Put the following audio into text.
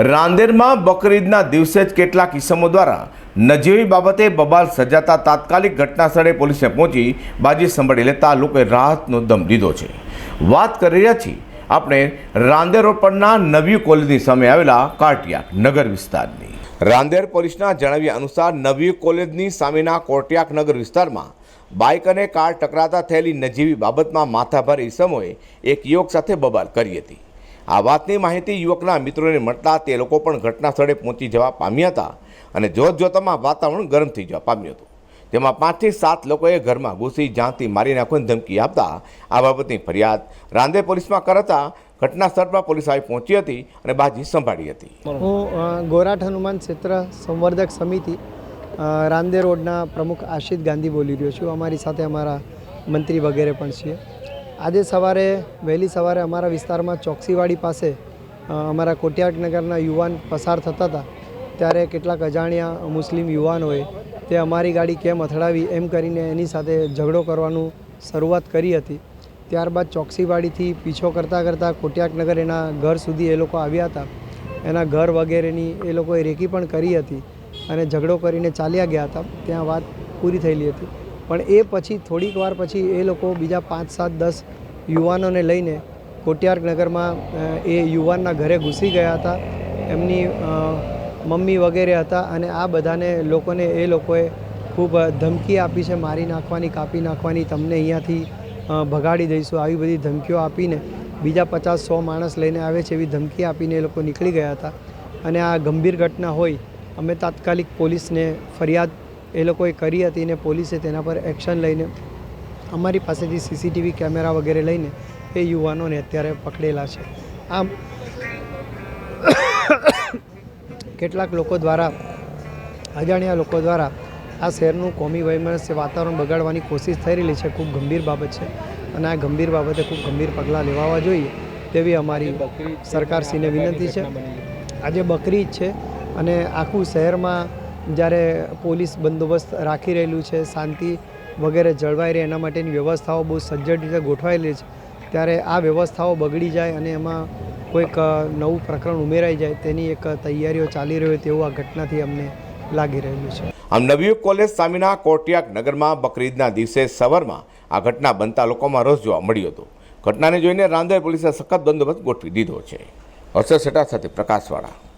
રાંદેરમાં બકરીદના દિવસે જ કેટલાક ઇસમો દ્વારા નજીવી બાબતે બબાલ સજાતા તાત્કાલિક ઘટના સ્થળે પોલીસને પહોંચી બાજી સંભાળી લેતા લોકોએ રાહતનો દમ લીધો છે. વાત કરી રહ્યા છીએ આપણે રાંદેર રોડ પરના નવી કોલેજની સામે આવેલા કાટિયાક નગર વિસ્તારની. રાંદેર પોલીસના જણાવ્યા અનુસાર નવી કોલેજની સામેના કોટિયાક નગર વિસ્તારમાં બાઇક અને કાર ટકરાતા થયેલી નજીવી બાબતમાં માથાભારે ઇસમોએ એક યુવક સાથે બબાલ કરી હતી. આ વાતની માહિતી યુવકના મિત્રોને મળતા તે લોકો પણ ઘટના સ્થળે પહોંચી જવા પામ્યા હતા અને જોત જોતામાં વાતાવરણ ગરમ થઈ જવા પામ્યું હતું. જેમાં પાંચથી સાત લોકોએ ઘરમાં ઘૂસી જાંતી મારી નાખવાની ધમકી આપતા આ બાબતની ફરિયાદ રાંદે પોલીસમાં કરતા ઘટના સ્થળ પર પોલીસ આવી પહોંચી હતી અને બાજી સંભાળી હતી. હું ગોરાઠ હનુમાન ક્ષેત્ર સંવર્ધક સમિતિ રાંદે રોડના પ્રમુખ આશિત ગાંધી બોલી રહ્યો છું. અમારી સાથે અમારા મંત્રી વગેરે પણ છીએ. આજે સવારે, વહેલી સવારે અમારા વિસ્તારમાં ચોકસીવાડી પાસે અમારા કોટિયાટનગરના યુવાન પસાર થતા હતા. ત્યારે કેટલાક અજાણ્યા મુસ્લિમ યુવાનોએ તે અમારી ગાડી કેમ અથડાવી એમ કરીને એની સાથે ઝઘડો કરવાનું શરૂઆત કરી હતી. ત્યારબાદ ચોકસીવાડીથી પીછો કરતાં કરતાં કોટિયાકનગર એના ઘર સુધી એ લોકો આવ્યા હતા. એના ઘર વગેરેની એ લોકોએ રેકી પણ કરી હતી અને ઝઘડો કરીને ચાલ્યા ગયા હતા. ત્યાં વાત પૂરી થયેલી હતી. પણ એ પછી થોડીક વાર પછી એ લોકો બીજા પાંચ, સાત, દસ યુવાનોને લઈને કોટિયાર નગરમાં એ યુવાનના ઘરે ઘૂસી ગયા હતા. એમની મમ્મી વગેરે હતા અને આ બધાને લોકોને એ લોકોએ ખૂબ ધમકી આપી છે, મારી નાખવાની, કાપી નાખવાની, તમને અહીંયાથી ભગાડી દઈશું, આવી બધી ધમકીઓ આપીને બીજા પચાસ, સો માણસ લઈને આવે છે એવી ધમકી આપીને એ લોકો નીકળી ગયા હતા. અને આ ગંભીર ઘટના હોય, અમે તાત્કાલિક પોલીસને ફરિયાદ એ લોકોએ કરી હતી અને પોલીસે તેના પર એક્શન લઈને અમારી પાસેથી સીસીટીવી કેમેરા વગેરે લઈને એ યુવાનોને અત્યારે પકડેલા છે. આમ કેટલાક લોકો દ્વારા, અજાણ્યા લોકો દ્વારા આ શહેરનું કોમી વૈમનસ્ય વાતાવરણ બગાડવાની કોશિશ થઈ રહેલી છે. ખૂબ ગંભીર બાબત છે અને આ ગંભીર બાબતે ખૂબ ગંભીર પગલાં લેવાવા જોઈએ તેવી અમારી સરકારશ્રીને વિનંતી છે. આજે બકરી જ છે અને આખું શહેરમાં જ્યારે પોલીસ બંદોબસ્ત રાખી રહેલું છે, શાંતિ વગેરે જળવાઈ રહે એના માટેની વ્યવસ્થાઓ બહુ સજ્જડ રીતે ગોઠવાયેલી છે, ત્યારે આ વ્યવસ્થાઓ બગડી જાય અને એમાં કોઈક નવું પ્રકરણ ઉમેરાઈ જાય તેની એક તૈયારીઓ ચાલી રહી હોય તેવું આ ઘટનાથી અમને લાગી રહેલું છે. આમ નવી કોલેજ સામેના કોટિયાક નગરમાં બકરીદના દિવસે સવારમાં આ ઘટના બનતા લોકોમાં રોષ જોવા મળ્યો હતો. ઘટનાને જોઈને રાંદેર પોલીસે સખત બંદોબસ્ત ગોઠવી દીધો છે. હર્ષદ સેટા સાથે પ્રકાશવાળા